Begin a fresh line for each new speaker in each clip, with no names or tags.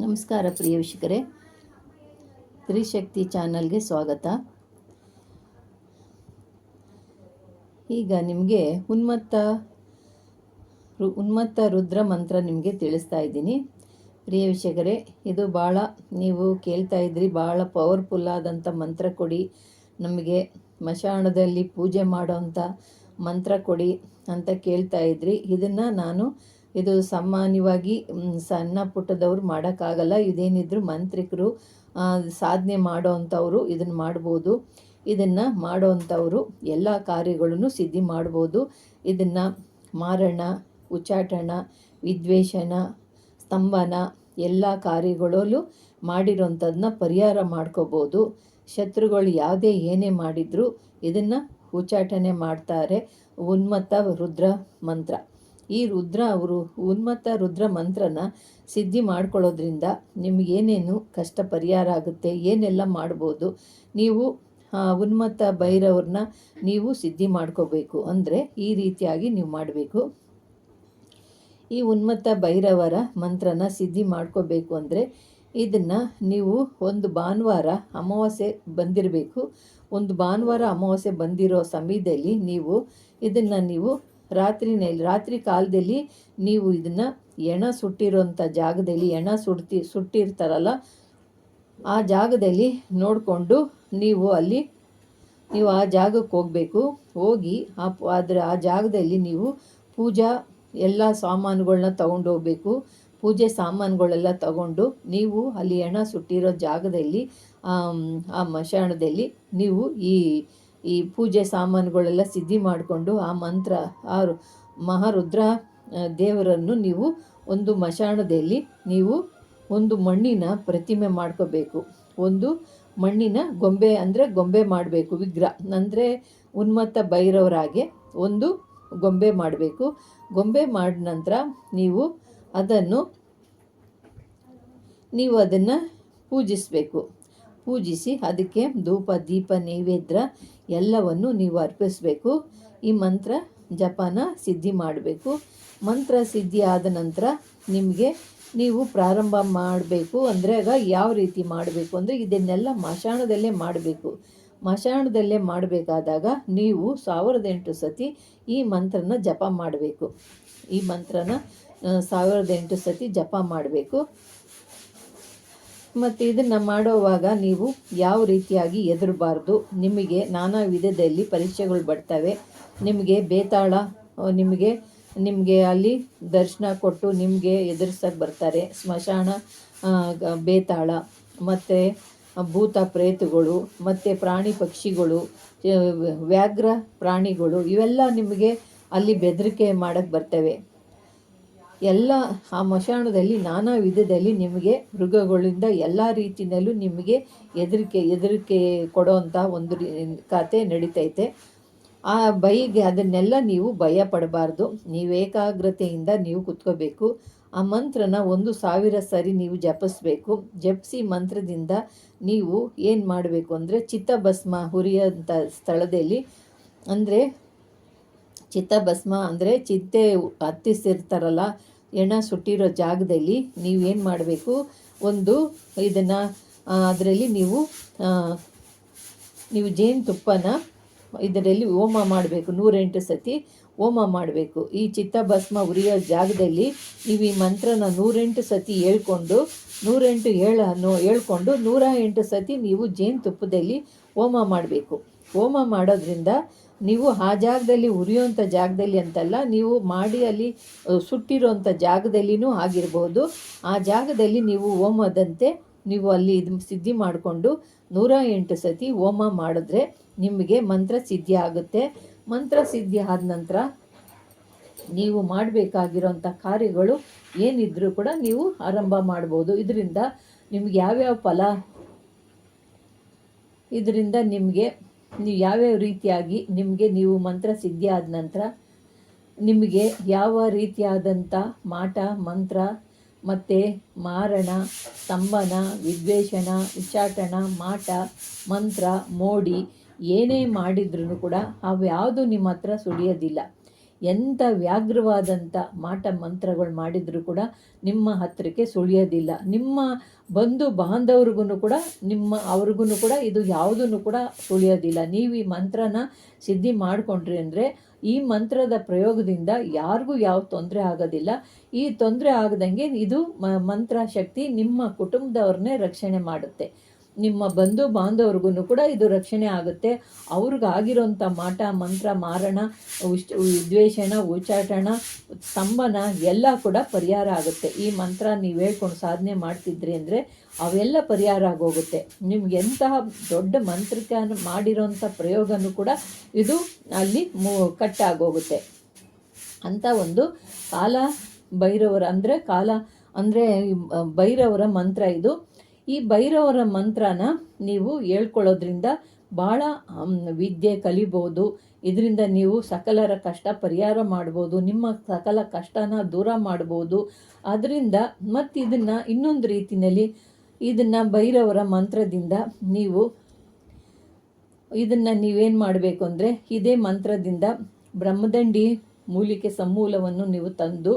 ನಮಸ್ಕಾರ ಪ್ರಿಯ ವೀಕ್ಷಕರೇ. ತ್ರಿಶಕ್ತಿ ಚಾನಲ್ಗೆ ಸ್ವಾಗತ. ಈಗ ನಿಮಗೆ ಉನ್ಮತ್ತ ಉನ್ಮತ್ತ ರುದ್ರ ಮಂತ್ರ ನಿಮಗೆ ತಿಳಿಸ್ತಾ ಇದ್ದೀನಿ. ಪ್ರಿಯ ವೀಕ್ಷಕರೇ, ಇದು ಭಾಳ ನೀವು ಕೇಳ್ತಾ ಇದ್ರಿ ಭಾಳ ಪವರ್ಫುಲ್ ಆದಂಥ ಮಂತ್ರ ಕೊಡಿ. ನಮಗೆ ಮಶಾಣದಲ್ಲಿ ಪೂಜೆ ಮಾಡೋವಂಥ ಮಂತ್ರ ಕೊಡಿ ಅಂತ ಕೇಳ್ತಾ ಇದ್ರಿ. ಇದನ್ನು ನಾನು ಇದು ಸಾಮಾನ್ಯವಾಗಿ ಸಣ್ಣ ಪುಟ್ಟದವ್ರು ಮಾಡೋಕ್ಕಾಗಲ್ಲ. ಇದೇನಿದ್ರು ಮಂತ್ರಿಕರು ಸಾಧನೆ ಮಾಡೋವಂಥವ್ರು ಇದನ್ನು ಮಾಡ್ಬೋದು. ಇದನ್ನು ಮಾಡೋವಂಥವ್ರು ಎಲ್ಲ ಕಾರ್ಯಗಳನ್ನು ಸಿದ್ಧಿ ಮಾಡ್ಬೋದು. ಇದನ್ನು ಮಾರಣ ಉಚ್ಚಾಟನ ವಿದ್ವೇಷಣ, ಸ್ತಂಭನ ಎಲ್ಲ ಕಾರ್ಯಗಳಲ್ಲೂ ಮಾಡಿರೋಂಥದನ್ನ ಪರಿಹಾರ ಮಾಡ್ಕೋಬೋದು. ಶತ್ರುಗಳು ಯಾವುದೇ ಏನೇ ಮಾಡಿದರೂ ಇದನ್ನು ಉಚ್ಚಾಟನೆ ಮಾಡ್ತಾರೆ. ಉನ್ಮತ್ತ ರುದ್ರ ಮಂತ್ರ. ಈ ರುದ್ರ ಅವರು ಉನ್ಮತ್ತ ರುದ್ರ ಮಂತ್ರನ ಸಿದ್ಧಿ ಮಾಡ್ಕೊಳ್ಳೋದ್ರಿಂದ ನಿಮಗೇನೇನು ಕಷ್ಟ ಪರಿಹಾರ ಆಗುತ್ತೆ, ಏನೆಲ್ಲ ಮಾಡ್ಬೋದು, ನೀವು ಉನ್ಮತ್ತ ಭೈರವ್ರನ್ನ ನೀವು ಸಿದ್ಧಿ ಮಾಡ್ಕೋಬೇಕು. ಅಂದರೆ ಈ ರೀತಿಯಾಗಿ ನೀವು ಮಾಡಬೇಕು. ಈ ಉನ್ಮತ್ತ ಭೈರವರ ಮಂತ್ರನ ಸಿದ್ಧಿ ಮಾಡ್ಕೋಬೇಕು ಅಂದರೆ ಇದನ್ನು ನೀವು ಒಂದು ಭಾನುವಾರ ಅಮಾವಾಸ್ಯೆ ಬಂದಿರಬೇಕು. ಒಂದು ಭಾನುವಾರ ಅಮಾವಾಸ್ಯೆ ಬಂದಿರೋ ಸಮಯದಲ್ಲಿ ನೀವು ಇದನ್ನು ನೀವು ರಾತ್ರಿನಲ್ಲಿ ರಾತ್ರಿ ಕಾಲದಲ್ಲಿ ನೀವು ಇದನ್ನು ಎಣ ಸುಟ್ಟಿರೋಂಥ ಜಾಗದಲ್ಲಿ, ಎಣ ಸುಡ್ತಿ, ಸುಟ್ಟಿರ್ತಾರಲ್ಲ, ಆ ಜಾಗದಲ್ಲಿ ನೋಡಿಕೊಂಡು ನೀವು ಅಲ್ಲಿ ನೀವು ಆ ಜಾಗಕ್ಕೆ ಹೋಗಬೇಕು. ಹೋಗಿ ಆ ಅದರ ಆ ಜಾಗದಲ್ಲಿ ನೀವು ಪೂಜಾ ಎಲ್ಲ ಸಾಮಾನುಗಳನ್ನ ತಗೊಂಡು ಹೋಗಬೇಕು. ಪೂಜೆ ಸಾಮಾನುಗಳೆಲ್ಲ ತಗೊಂಡು ನೀವು ಅಲ್ಲಿ ಎಣ ಸುಟ್ಟಿರೋ ಜಾಗದಲ್ಲಿ ಆ ಮಶಾಣದಲ್ಲಿ ನೀವು ಈ ಈ ಪೂಜೆ ಸಾಮಾನುಗಳೆಲ್ಲ ಸಿದ್ಧಿ ಮಾಡಿಕೊಂಡು ಆ ಮಂತ್ರ, ಆ ಮಹಾರುದ್ರ ದೇವರನ್ನು ನೀವು ಒಂದು ಮಶಾಣದಲ್ಲಿ ನೀವು ಒಂದು ಮಣ್ಣಿನ ಪ್ರತಿಮೆ ಮಾಡ್ಕೋಬೇಕು. ಒಂದು ಮಣ್ಣಿನ ಗೊಂಬೆ ಅಂದರೆ ಗೊಂಬೆ ಮಾಡಬೇಕು ವಿಗ್ರಹ ಅಂದರೆ ಉನ್ಮತ್ತ ಬೈರವರಾಗೆ ಒಂದು ಗೊಂಬೆ ಮಾಡಬೇಕು. ಗೊಂಬೆ ಮಾಡಿದ ನಂತರ ನೀವು ಅದನ್ನು ನೀವು ಅದನ್ನು ಪೂಜಿಸಬೇಕು. ಪೂಜಿಸಿ ಅದಕ್ಕೆ ಧೂಪ, ದೀಪ, ನೈವೇದ್ಯ ಎಲ್ಲವನ್ನು ನೀವು ಅರ್ಪಿಸಬೇಕು. ಈ ಮಂತ್ರ ಜಪನ ಸಿದ್ಧಿ ಮಾಡಬೇಕು. ಮಂತ್ರ ಸಿದ್ಧಿ ಆದ ನಂತರ ನಿಮಗೆ ನೀವು ಪ್ರಾರಂಭ ಮಾಡಬೇಕು ಅಂದರೆ ಆಗ ಯಾವ ರೀತಿ ಮಾಡಬೇಕು ಅಂದರೆ ಇದನ್ನೆಲ್ಲ ಮಶಾಣದಲ್ಲೇ ಮಾಡಬೇಕು. ಮಶಾಣದಲ್ಲೇ ಮಾಡಬೇಕಾದಾಗ ನೀವು ಸಾವಿರದ ಎಂಟು ಸತಿ ಈ ಮಂತ್ರನ ಜಪ ಮಾಡಬೇಕು. ಈ ಮಂತ್ರನ ಸಾವಿರದ ಎಂಟು ಸತಿ ಜಪ ಮಾಡಬೇಕು. ಮತ್ತು ಇದನ್ನು ಮಾಡುವಾಗ ನೀವು ಯಾವ ರೀತಿಯಾಗಿ ಎದುರಬಾರ್ದು ನಿಮಗೆ ನಾನಾ ವಿಧದಲ್ಲಿ ಪರೀಕ್ಷೆಗಳು ಬರ್ತವೆ. ನಿಮಗೆ ಬೇತಾಳ ನಿಮಗೆ ನಿಮಗೆ ಅಲ್ಲಿ ದರ್ಶನ ಕೊಟ್ಟು ನಿಮಗೆ ಎದುರಿಸಕ್ಕೆ ಬರ್ತಾರೆ. ಸ್ಮಶಾನ ಬೇತಾಳ, ಮತ್ತು ಭೂತ ಪ್ರೇತಗಳು, ಮತ್ತು ಪ್ರಾಣಿ ಪಕ್ಷಿಗಳು, ವ್ಯಾಘ್ರ ಪ್ರಾಣಿಗಳು, ಇವೆಲ್ಲ ನಿಮಗೆ ಅಲ್ಲಿ ಬೆದರಿಕೆ ಮಾಡೋಕ್ಕೆ ಬರ್ತವೆ. ಎಲ್ಲ ಆ ಮಶಾಣದಲ್ಲಿ, ನಾನಾ ವಿಧದಲ್ಲಿ ನಿಮಗೆ ಮೃಗಗಳಿಂದ ಎಲ್ಲ ರೀತಿಯಲ್ಲೂ ನಿಮಗೆ ಹೆದರಿಕೆ ಹೆದರಿಕೆ ಕೊಡೋವಂಥ ಒಂದು ಕತೆ ನಡೀತೈತೆ. ಆ ಬೈಗೆ ಅದನ್ನೆಲ್ಲ ನೀವು ಭಯ ಪಡಬಾರ್ದು ನೀವು ಏಕಾಗ್ರತೆಯಿಂದ ನೀವು ಕುತ್ಕೋಬೇಕು. ಆ ಮಂತ್ರನ ಒಂದು ಸಾವಿರ ಸರಿ ನೀವು ಜಪಿಸ್ಬೇಕು. ಜಪಿಸಿ ಮಂತ್ರದಿಂದ ನೀವು ಏನು ಮಾಡಬೇಕು ಅಂದರೆ ಚಿತ್ತಭಸ್ಮ ಹುರಿಯಂಥ ಸ್ಥಳದಲ್ಲಿ, ಅಂದರೆ ಚಿತ್ತಭಸ್ಮ ಅಂದರೆ ಚಿತ್ತೆ ಹತ್ತಿಸಿರ್ತಾರಲ್ಲ ಎಣ ಸುಟ್ಟಿರೋ ಜಾಗದಲ್ಲಿ ನೀವೇನು ಮಾಡಬೇಕು? ಒಂದು, ಇದನ್ನು ಅದರಲ್ಲಿ ನೀವು ನೀವು ಜೇನುತುಪ್ಪನ ಇದರಲ್ಲಿ ಹೋಮ ಮಾಡಬೇಕು, ನೂರೆಂಟು ಸತಿ ಹೋಮ ಮಾಡಬೇಕು. ಈ ಚಿತ್ತಭಸ್ಮ ಉರಿಯೋ ಜಾಗದಲ್ಲಿ ನೀವು ಈ ಮಂತ್ರನ ನೂರೆಂಟು ಸತಿ ಹೇಳ್ಕೊಂಡು, ನೂರೆಂಟು ಹೇಳ, ನೋ, ಹೇಳ್ಕೊಂಡು ನೂರ ಎಂಟು ಸತಿ ನೀವು ಜೇನುತುಪ್ಪದಲ್ಲಿ ಹೋಮ ಮಾಡಬೇಕು. ಹೋಮ ಮಾಡೋದ್ರಿಂದ ನೀವು ಆ ಜಾಗದಲ್ಲಿ ಉರಿಯುವಂಥ ಜಾಗದಲ್ಲಿ ಅಂತಲ್ಲ, ನೀವು ಮಾಡಿ ಅಲ್ಲಿ ಸುಟ್ಟಿರುವಂಥ ಜಾಗದಲ್ಲಿನೂ ಆಗಿರ್ಬೋದು. ಆ ಜಾಗದಲ್ಲಿ ನೀವು ಹೋಮದಂತೆ ನೀವು ಅಲ್ಲಿ ಇದು ಸಿದ್ಧಿ ಮಾಡಿಕೊಂಡು ನೂರ ಎಂಟು ಸತಿ ಹೋಮ ಮಾಡಿದ್ರೆ ನಿಮಗೆ ಮಂತ್ರ ಸಿದ್ಧಿ ಆಗುತ್ತೆ. ಮಂತ್ರ ಸಿದ್ಧಿ ಆದ ನಂತರ ನೀವು ಮಾಡಬೇಕಾಗಿರೋಂಥ ಕಾರ್ಯಗಳು ಏನಿದ್ರೂ ಕೂಡ ನೀವು ಆರಂಭ ಮಾಡ್ಬೋದು. ಇದರಿಂದ ನಿಮ್ಗೆ ಯಾವ್ಯಾವ ಫಲ, ಇದರಿಂದ ನಿಮಗೆ ನೀವು ಯಾವ್ಯಾವ ರೀತಿಯಾಗಿ ನಿಮಗೆ ನೀವು ಮಂತ್ರ ಸಿದ್ಧಿ ಆದ ನಂತರ ನಿಮಗೆ ಯಾವ ರೀತಿಯಾದಂಥ ಮಾಟ, ಮಂತ್ರ, ಮತ್ತು ಮಾರಣ, ಸ್ತಂಭನ, ವಿದ್ವೇಷಣ ಉಚ್ಚಾಟನ ಮಾಟ, ಮಂತ್ರ, ಮೋಡಿ, ಏನೇ ಮಾಡಿದ್ರೂ ಕೂಡ ಅವು ಯಾವುದು ನಿಮ್ಮ ಹತ್ರ ಸುಳಿಯೋದಿಲ್ಲ. ಎಂಥ ವ್ಯಾಘ್ರವಾದಂಥ ಮಾಟ ಮಂತ್ರಗಳು ಮಾಡಿದರೂ ಕೂಡ ನಿಮ್ಮ ಹತ್ತಿರಕ್ಕೆ ಸುಳಿಯೋದಿಲ್ಲ. ನಿಮ್ಮ ಬಂಧು ಬಾಂಧವ್ರಿಗೂ ಕೂಡ, ನಿಮ್ಮ ಅವ್ರಿಗೂ ಕೂಡ ಇದು ಯಾವುದನ್ನು ಕೂಡ ಸುಳಿಯೋದಿಲ್ಲ. ನೀವು ಈ ಮಂತ್ರನ ಸಿದ್ಧಿ ಮಾಡಿಕೊಂಡ್ರಿ ಅಂದರೆ ಈ ಮಂತ್ರದ ಪ್ರಯೋಗದಿಂದ ಯಾರಿಗೂ ಯಾವ ತೊಂದರೆ ಆಗೋದಿಲ್ಲ. ಈ ತೊಂದರೆ ಆಗದಂಗೆ ಇದು ಮಂತ್ರ ಶಕ್ತಿ ನಿಮ್ಮ ಕುಟುಂಬದವ್ರನ್ನೇ ರಕ್ಷಣೆ ಮಾಡುತ್ತೆ. ನಿಮ್ಮ ಬಂಧು ಬಾಂಧವ್ರಿಗೂ ಕೂಡ ಇದು ರಕ್ಷಣೆ ಆಗುತ್ತೆ. ಅವ್ರಿಗಾಗಿರೋಂಥ ಮಾಟ, ಮಂತ್ರ, ಮಾರಣ ವಿದ್ವೇಷಣ ದ್ವೇಷಣ ಉಚ್ಚಾಟನ ಸ್ತಂಭನ ಎಲ್ಲ ಕೂಡ ಪರಿಹಾರ ಆಗುತ್ತೆ. ಈ ಮಂತ್ರ ನೀವು ಹೇಳ್ಕೊಂಡು ಸಾಧನೆ ಮಾಡ್ತಿದ್ರಿ ಅಂದರೆ ಅವೆಲ್ಲ ಪರಿಹಾರ ಆಗೋಗುತ್ತೆ. ನಿಮ್ಗೆ ಎಂತಹ ದೊಡ್ಡ ಮಂತ್ರಕ್ಕೆ ಮಾಡಿರೋಂಥ ಪ್ರಯೋಗನೂ ಕೂಡ ಇದು ಅಲ್ಲಿ ಮು ಕಟ್ಟಾಗೋಗುತ್ತೆ ಅಂತ ಒಂದು ಕಾಲ ಭೈರವರ ಅಂದರೆ ಕಾಲ ಅಂದರೆ ಭೈರವರ ಮಂತ್ರ ಇದು. ಈ ಭೈರವರ ಮಂತ್ರನ ನೀವು ಹೇಳ್ಕೊಳ್ಳೋದ್ರಿಂದ ಭಾಳ ವಿದ್ಯೆ ಕಲಿಬೋದು. ಇದರಿಂದ ನೀವು ಸಕಲರ ಕಷ್ಟ ಪರಿಹಾರ ಮಾಡ್ಬೋದು. ನಿಮ್ಮ ಸಕಲ ಕಷ್ಟನ ದೂರ ಮಾಡ್ಬೋದು. ಅದರಿಂದ ಮತ್ತು ಇದನ್ನು ಇನ್ನೊಂದು ರೀತಿಯಲ್ಲಿ ಇದನ್ನು ಭೈರವರ ಮಂತ್ರದಿಂದ ನೀವು ಇದನ್ನು ನೀವೇನು ಮಾಡಬೇಕು ಅಂದರೆ ಇದೇ ಮಂತ್ರದಿಂದ ಬ್ರಹ್ಮದಂಡಿ ಮೂಲಿಕೆ ಸಮೂಲವನ್ನು ನೀವು ತಂದು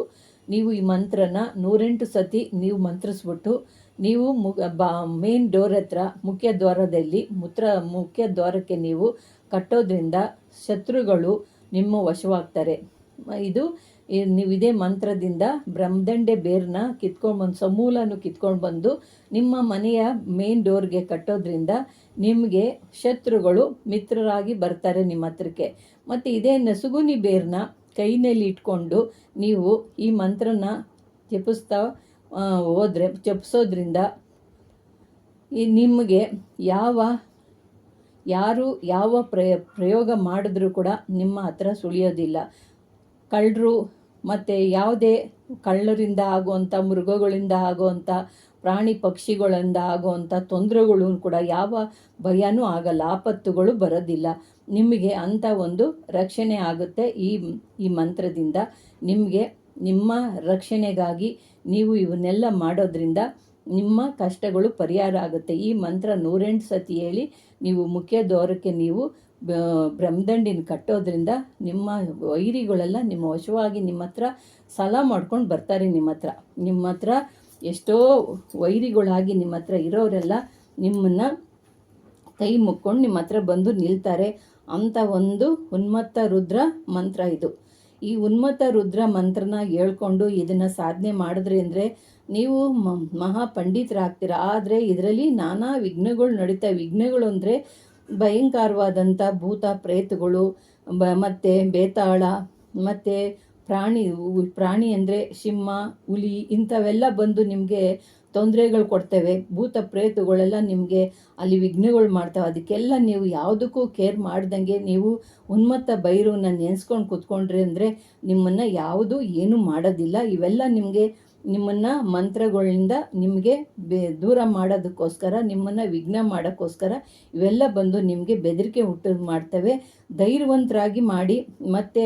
ನೀವು ಈ ಮಂತ್ರನ ನೂರೆಂಟು ಸತಿ ನೀವು ಮಂತ್ರಿಸ್ಬಿಟ್ಟು ನೀವು ಮು ಬಾ, ಮೇನ್ ಡೋರ್ ಹತ್ರ, ಮುಖ್ಯ ದ್ವಾರದಲ್ಲಿ, ಮುತ್ರ, ಮುಖ್ಯ ದ್ವಾರಕ್ಕೆ ನೀವು ಕಟ್ಟೋದ್ರಿಂದ ಶತ್ರುಗಳು ನಿಮ್ಮ ವಶವಾಗ್ತಾರೆ. ಇದು ನೀವು ಇದೇ ಮಂತ್ರದಿಂದ ಬ್ರಹ್ಮದಂಡೆ ಬೇರ್ನ ಕಿತ್ಕೊಂಡು ಬಂದು, ಸಮೂಲನು ಕಿತ್ಕೊಂಡು ಬಂದು ನಿಮ್ಮ ಮನೆಯ ಮೇನ್ ಡೋರ್ಗೆ ಕಟ್ಟೋದ್ರಿಂದ ನಿಮಗೆ ಶತ್ರುಗಳು ಮಿತ್ರರಾಗಿ ಬರ್ತಾರೆ ನಿಮ್ಮ ಹತ್ರಕ್ಕೆ. ಮತ್ತು ಇದೇ ನಸುಗುನಿ ಬೇರ್ನ ಕೈನಲ್ಲಿ ಇಟ್ಕೊಂಡು ನೀವು ಈ ಮಂತ್ರನ ಜಪಿಸ್ತಾ ಹೋದರೆ ಜಪಿಸೋದ್ರಿಂದ ಈ ನಿಮಗೆ ಯಾವ, ಯಾರು ಯಾವ ಪ್ರಯ, ಪ್ರಯೋಗ ಮಾಡಿದ್ರೂ ಕೂಡ ನಿಮ್ಮ ಹತ್ರ ಸುಳಿಯೋದಿಲ್ಲ. ಕಳ್ಳರು ಮತ್ತು ಯಾವುದೇ ಕಳ್ಳರಿಂದ ಆಗುವಂಥ ಮೃಗಗಳಿಂದ ಆಗುವಂಥ ಪ್ರಾಣಿ ಪಕ್ಷಿಗಳಿಂದ ಆಗುವಂಥ ತೊಂದರೆಗಳು ಕೂಡ ಯಾವ ಭಯನೂ ಆಗಲ್ಲ, ಆಪತ್ತುಗಳು ಬರೋದಿಲ್ಲ. ನಿಮಗೆ ಅಂಥ ಒಂದು ರಕ್ಷಣೆ ಆಗುತ್ತೆ ಈ ಈ ಮಂತ್ರದಿಂದ. ನಿಮಗೆ ನಿಮ್ಮ ರಕ್ಷಣೆಗಾಗಿ ನೀವು ಇವನ್ನೆಲ್ಲ ಮಾಡೋದ್ರಿಂದ ನಿಮ್ಮ ಕಷ್ಟಗಳು ಪರಿಹಾರ ಆಗುತ್ತೆ. ಈ ಮಂತ್ರ ನೂರೆಂಟು ಸತಿ ಹೇಳಿ ನೀವು ಮುಖ್ಯ ದ್ವಾರಕ್ಕೆ ನೀವು ಬ್ರಹ್ಮದಂಡಿನ ಕಟ್ಟೋದ್ರಿಂದ ನಿಮ್ಮ ವೈರಿಗಳೆಲ್ಲ ನಿಮ್ಮ ವಶವಾಗಿ ನಿಮ್ಮ ಹತ್ರ ಸಲ ಮಾಡ್ಕೊಂಡು ಬರ್ತಾರೆ ನಿಮ್ಮ ಹತ್ರ. ನಿಮ್ಮ ಹತ್ರ ಎಷ್ಟೋ ವೈರಿಗಳಾಗಿ ನಿಮ್ಮ ಹತ್ರ ಇರೋರೆಲ್ಲ ನಿಮ್ಮನ್ನು ಕೈ ಮುಕ್ಕೊಂಡು ನಿಮ್ಮ ಹತ್ರ ಬಂದು ನಿಲ್ತಾರೆ. ಅಂಥ ಒಂದು ಉನ್ಮತ್ತ ರುದ್ರ ಮಂತ್ರ ಇದು. ಈ ಉನ್ಮತ್ತ ರುದ್ರ ಮಂತ್ರನ ಹೇಳ್ಕೊಂಡು ಇದನ್ನು ಸಾಧನೆ ಮಾಡಿದ್ರೆ ಅಂದರೆ ನೀವು ಮಹಾ ಪಂಡಿತರಾಗ್ತೀರ. ಆದರೆ ಇದರಲ್ಲಿ ನಾನಾ ವಿಘ್ನಗಳು ನಡೀತಾ, ವಿಘ್ನಗಳು ಅಂದರೆ ಭಯಂಕರವಾದಂಥ ಭೂತ ಪ್ರೇತಗಳು, ಬ, ಮತ್ತು ಬೇತಾಳ, ಮತ್ತು ಪ್ರಾಣಿ ಪ್ರಾಣಿ ಅಂದರೆ ಸಿಂಹ, ಹುಲಿ ಇಂಥವೆಲ್ಲ ಬಂದು ನಿಮಗೆ ತೊಂದರೆಗಳು ಕೊಡ್ತೇವೆ, ಭೂತ ಪ್ರೇತಗಳೆಲ್ಲ ನಿಮಗೆ ಅಲ್ಲಿ ವಿಘ್ನಗಳು ಮಾಡ್ತವೆ. ಅದಕ್ಕೆಲ್ಲ ನೀವು ಯಾವುದಕ್ಕೂ ಕೇರ್ ಮಾಡ್ದಂಗೆ ನೀವು ಉನ್ಮತ್ತ ಭೈರವನ್ನ ನೆನೆಸ್ಕೊಂಡು ಕೂತ್ಕೊಂಡ್ರಿ ಅಂದರೆ ನಿಮ್ಮನ್ನು ಯಾವುದು ಏನೂ ಮಾಡೋದಿಲ್ಲ. ಇವೆಲ್ಲ ನಿಮಗೆ ನಿಮ್ಮನ್ನು ಮಂತ್ರಗಳಿಂದ ನಿಮಗೆ ಬೆ, ದೂರ ಮಾಡೋದಕ್ಕೋಸ್ಕರ, ನಿಮ್ಮನ್ನು ವಿಘ್ನ ಮಾಡೋಕ್ಕೋಸ್ಕರ ಇವೆಲ್ಲ ಬಂದು ನಿಮಗೆ ಬೆದರಿಕೆ ಹುಟ್ಟು ಮಾಡ್ತವೆ. ಧೈರ್ಯವಂತರಾಗಿ ಮಾಡಿ, ಮತ್ತು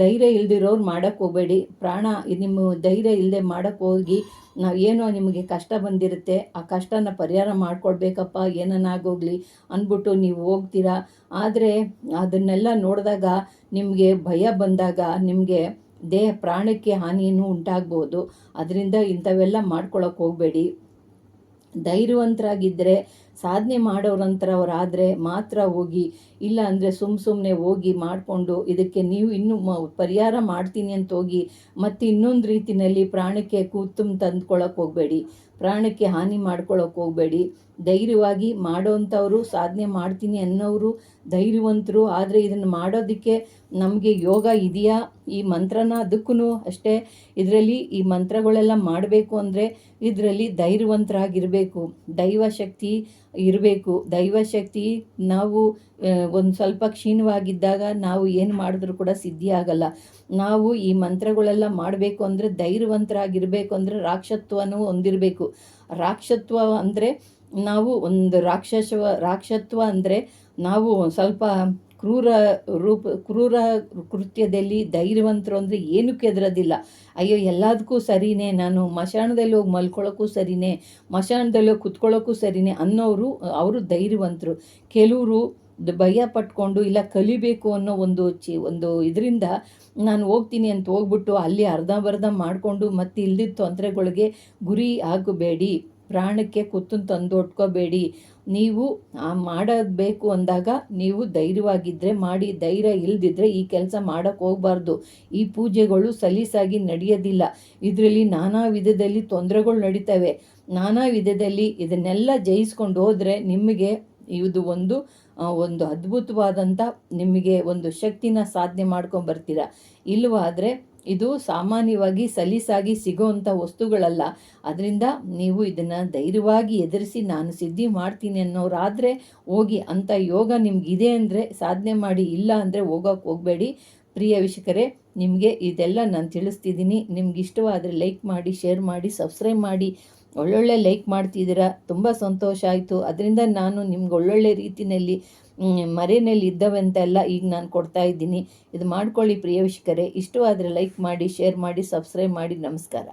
ಧೈರ್ಯ ಇಲ್ದಿರೋರು ಮಾಡೋಕ್ಕೆ ಹೋಗಬೇಡಿ. ಪ್ರಾಣ, ನಿಮ್ಮ ಧೈರ್ಯ ಇಲ್ಲದೆ ಮಾಡೋಕ್ಕೆ ಹೋಗಿ, ನಾವು ಏನೋ ನಿಮಗೆ ಕಷ್ಟ ಬಂದಿರುತ್ತೆ, ಆ ಕಷ್ಟನ ಪರಿಹಾರ ಮಾಡ್ಕೊಳ್ಬೇಕಪ್ಪ ಏನನ್ನಾಗೋಗಲಿ ಅಂದ್ಬಿಟ್ಟು ನೀವು ಹೋಗ್ತೀರಾ. ಆದರೆ ಅದನ್ನೆಲ್ಲ ನೋಡಿದಾಗ ನಿಮಗೆ ಭಯ ಬಂದಾಗ, ನಿಮಗೆ ದೇಹ ಪ್ರಾಣಕ್ಕೆ ಹಾನಿಯನ್ನು ಉಂಟಾಗ್ಬೋದು. ಅದರಿಂದ ಇಂಥವೆಲ್ಲ ಮಾಡ್ಕೊಳಕ್ಕೆ ಹೋಗಬೇಡಿ. ಧೈರ್ಯವಂತರಾಗಿದ್ದರೆ ಸಾಧನೆ ಮಾಡೋರಂತರವರಾದರೆ ಮಾತ್ರ ಹೋಗಿ, ಇಲ್ಲ ಅಂದರೆ ಸುಮ್ಮ ಸುಮ್ಮನೆ ಹೋಗಿ ಮಾಡಿಕೊಂಡು ಇದಕ್ಕೆ ನೀವು ಇನ್ನೂ ಮ, ಪರಿಹಾರ ಮಾಡ್ತೀನಿ ಅಂತ ಹೋಗಿ ಮತ್ತು ಇನ್ನೊಂದು ರೀತಿಯಲ್ಲಿ ಪ್ರಾಣಕ್ಕೆ ಕೂತು ತಂದ್ಕೊಳಕ್ಕೆ ಹೋಗಬೇಡಿ. ಪ್ರಾಣಕ್ಕೆ ಹಾನಿ ಮಾಡ್ಕೊಳ್ಳೋಕೆ ಹೋಗಬೇಡಿ. ಧೈರ್ಯವಾಗಿ ಮಾಡೋವಂಥವ್ರು ಸಾಧನೆ ಮಾಡ್ತೀನಿ ಅನ್ನೋರು ಧೈರ್ಯವಂತರು. ಆದರೆ ಇದನ್ನು ಮಾಡೋದಕ್ಕೆ ನಮಗೆ ಯೋಗ ಇದೆಯಾ? ಈ ಮಂತ್ರನ ಅದಕ್ಕೂ ಅಷ್ಟೇ. ಇದರಲ್ಲಿ ಈ ಮಂತ್ರಗಳೆಲ್ಲ ಮಾಡಬೇಕು ಅಂದರೆ ಇದರಲ್ಲಿ ಧೈರ್ಯವಂತರಾಗಿರಬೇಕು. ದೈವಶಕ್ತಿ ಇರಬೇಕು. ದೈವಶಕ್ತಿ ನಾವು ಒಂದು ಸ್ವಲ್ಪ ಕ್ಷೀಣವಾಗಿದ್ದಾಗ ನಾವು ಏನು ಮಾಡಿದ್ರೂ ಕೂಡ ಸಿದ್ಧಿ ಆಗಲ್ಲ. ನಾವು ಈ ಮಂತ್ರಗಳೆಲ್ಲ ಮಾಡಬೇಕು ಅಂದರೆ ಧೈರ್ಯವಂತರಾಗಿರಬೇಕು ಅಂದರೆ ರಾಕ್ಷತ್ವನೂ ಹೊಂದಿರಬೇಕು. ರಾಕ್ಷತ್ವ ಅಂದರೆ ನಾವು ಒಂದು ರಾಕ್ಷಸವ, ರಾಕ್ಷತ್ವ ಅಂದರೆ ನಾವು ಸ್ವಲ್ಪ ಕ್ರೂರ ರೂಪ, ಕ್ರೂರ ಕೃತ್ಯದಲ್ಲಿ ಧೈರ್ಯವಂತರು ಅಂದರೆ ಏನೂ ಕೆದರೋದಿಲ್ಲ. ಅಯ್ಯೋ, ಎಲ್ಲದಕ್ಕೂ ಸರಿನೇ, ನಾನು ಮಶಾಣದಲ್ಲಿ ಹೋಗಿ ಮಲ್ಕೊಳ್ಳೋಕ್ಕೂ ಸರಿನೇ, ಮಶಾಣದಲ್ಲಿ ಹೋಗಿ ಕುತ್ಕೊಳ್ಳೋಕ್ಕೂ ಸರಿನೇ ಅನ್ನೋರು, ಅವರು ಧೈರ್ಯವಂತರು. ಕೆಲವರು ಭಯ ಪಟ್ಕೊಂಡು ಇಲ್ಲ ಕಲಿಬೇಕು ಅನ್ನೋ ಒಂದು ಚಿ, ಒಂದು ಇದರಿಂದ ನಾನು ಹೋಗ್ತೀನಿ ಅಂತ ಹೋಗ್ಬಿಟ್ಟು ಅಲ್ಲಿ ಅರ್ಧಂಬರ್ಧ ಮಾಡಿಕೊಂಡು ಮತ್ತೆ ಇಲ್ದಿದ್ದ ತೊಂದರೆಗಳಿಗೆ ಗುರಿ ಆಗಬೇಡಿ ಪ್ರಾಣಕ್ಕೆ ಕುತ್ತು ತಂದು ಒಟ್ಕೋಬೇಡಿ. ನೀವು ಮಾಡಬೇಕು ಅಂದಾಗ ನೀವು ಧೈರ್ಯವಾಗಿದ್ದರೆ ಮಾಡಿ, ಧೈರ್ಯ ಇಲ್ದಿದ್ರೆ ಈ ಕೆಲಸ ಮಾಡೋಕ್ಕೆ ಹೋಗಬಾರ್ದು. ಈ ಪೂಜೆಗಳು ಸಲೀಸಾಗಿ ನಡೆಯೋದಿಲ್ಲ. ಇದರಲ್ಲಿ ನಾನಾ ವಿಧದಲ್ಲಿ ತೊಂದರೆಗಳು ನಡೀತವೆ. ನಾನಾ ವಿಧದಲ್ಲಿ ಇದನ್ನೆಲ್ಲ ಜಯಿಸ್ಕೊಂಡು ಹೋದರೆ ನಿಮಗೆ ಇದು ಒಂದು ಒಂದು ಅದ್ಭುತವಾದಂಥ ನಿಮಗೆ ಒಂದು ಶಕ್ತಿನ ಸಾಧನೆ ಮಾಡ್ಕೊಂಡು ಬರ್ತೀರಾ? ಇಲ್ಲವಾದರೆ ಇದು ಸಾಮಾನ್ಯವಾಗಿ ಸಲೀಸಾಗಿ ಸಿಗೋವಂಥ ವಸ್ತುಗಳಲ್ಲ. ಅದರಿಂದ ನೀವು ಇದನ್ನು ಧೈರ್ಯವಾಗಿ ಎದುರಿಸಿ ನಾನು ಸಿದ್ಧಿ ಮಾಡ್ತೀನಿ ಅನ್ನೋರಾದರೆ ಹೋಗಿ ಅಂಥ ಯೋಗ ನಿಮಗಿದೆ ಅಂದರೆ, ಸಾಧನೆ ಮಾಡಿ ಇಲ್ಲ ಅಂದರೆ ಹೋಗೋಕೆ ಹೋಗಬೇಡಿ. ಪ್ರಿಯ ವೀಕ್ಷಕರೇ, ನಿಮಗೆ ಇದೆಲ್ಲ ನಾನು ತಿಳಿಸ್ತಿದ್ದೀನಿ. ನಿಮ್ಗೆ ಇಷ್ಟವಾದರೆ ಲೈಕ್ ಮಾಡಿ ಶೇರ್ ಮಾಡಿ ಸಬ್ಸ್ಕ್ರೈಬ್ ಮಾಡಿ. ಒಳ್ಳೊಳ್ಳೆ ಲೈಕ್ ಮಾಡ್ತಿದ್ದೀರಾ, ತುಂಬ ಸಂತೋಷ ಆಯಿತು. ಅದರಿಂದ ನಾನು ನಿಮ್ಗೆ ಒಳ್ಳೊಳ್ಳೆ ರೀತಿಯಲ್ಲಿ ಮರೆಯಲ್ಲಿ ಇದ್ದವಂತೆಲ್ಲ ಈಗ ನಾನು ಕೊಡ್ತಾ ಇದ್ದೀನಿ. ಇದು ಮಾಡ್ಕೊಳ್ಳಿ ಪ್ರಿಯ ಇಷ್ಟವಾದರೆ ಲೈಕ್ ಮಾಡಿ, ಶೇರ್ ಮಾಡಿ, ಸಬ್ಸ್ಕ್ರೈಬ್ ಮಾಡಿ. ನಮಸ್ಕಾರ.